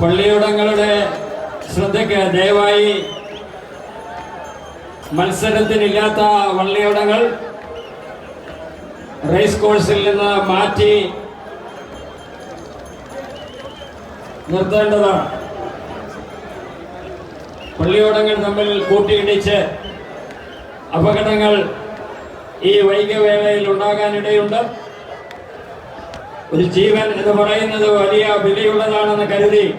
പള്ളിയുടങ്ങളുടെ ശ്രദ്ധയ്ക്ക് ദയവായി മത്സരത്തിനില്ലാത്ത വള്ളിയുടങ്ങൾ റേസ് കോഴ്സിൽ നിന്ന് മാറ്റി നിർത്തേണ്ടതാണ്. പള്ളിയോടങ്ങൾ തമ്മിൽ കൂട്ടിയിടിച്ച് അപകടങ്ങൾ ഈ വൈകവേളയിൽ ഉണ്ടാകാനിടയുണ്ട്. ഒരു ജീവൻ എന്ന് പറയുന്നത് വലിയ വിലയുള്ളതാണെന്ന് കരുതി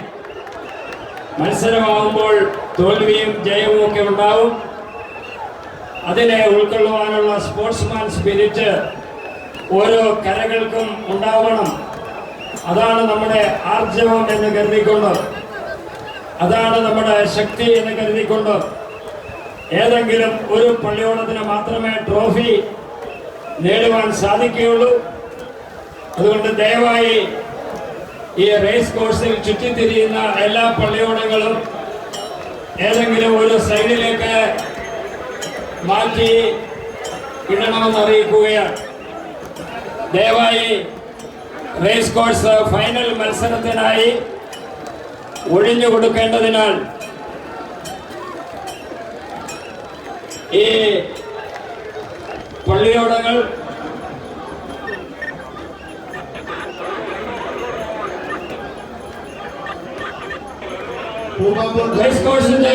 മത്സരമാകുമ്പോൾ തോൽവിയും ജയവും ഒക്കെ ഉണ്ടാവും. അതിനെ ഉൾക്കൊള്ളുവാനുള്ള സ്പോർട്സ്മാൻ സ്പിരിറ്റ് ഓരോ കരകൾക്കും ഉണ്ടാവണം. അതാണ് നമ്മുടെ ആർജവം എന്ന് കരുതിക്കൊണ്ട് അതാണ് നമ്മുടെ ശക്തി എന്ന് കരുതിക്കൊണ്ട് ഏതെങ്കിലും ഒരു പള്ളിയോടത്തിന് മാത്രമേ ട്രോഫി നേടുവാൻ സാധിക്കുകയുള്ളൂ. അതുകൊണ്ട് ദയവായി ഈ റേസ് കോഴ്സിൽ ചുറ്റിത്തിരിയുന്ന എല്ലാ പള്ളിയോടങ്ങളും ഏതെങ്കിലും ഒരു സൈഡിലേക്ക് മാറ്റി ഇടണമെന്ന് അറിയിക്കുകയാണ്. ദയവായി റേസ് കോഴ്സ് ഫൈനൽ മത്സരത്തിനായി ഒഴിഞ്ഞു കൊടുക്കേണ്ടതിനാൽ ഈ പള്ളിയോടങ്ങൾ കോഴ്സിന്റെ